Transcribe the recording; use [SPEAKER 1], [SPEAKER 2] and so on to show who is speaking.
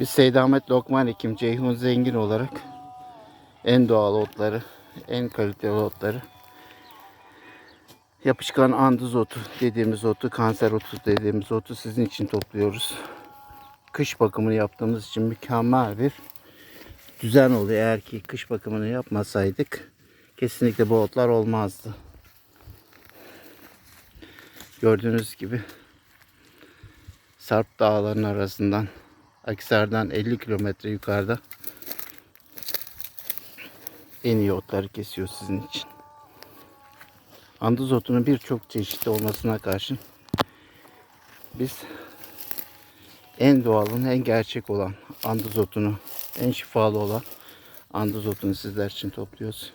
[SPEAKER 1] Biz Seydamet Lokman Ekim Ceyhun Zengin olarak en doğal otları, en kaliteli otları yapışkan andız otu dediğimiz otu, kanser otu dediğimiz otu sizin için topluyoruz. Kış bakımını yaptığımız için mükemmel bir düzen oluyor. Eğer ki kış bakımını yapmasaydık kesinlikle bu otlar olmazdı. Gördüğünüz gibi Sarp dağlarının arasından Aksar'dan 50 kilometre yukarıda en iyi otları kesiyor sizin için. Andız otunun birçok çeşitli olmasına karşın biz en doğalın en gerçek olan andız otunu, en şifalı olan andız otunu sizler için topluyoruz.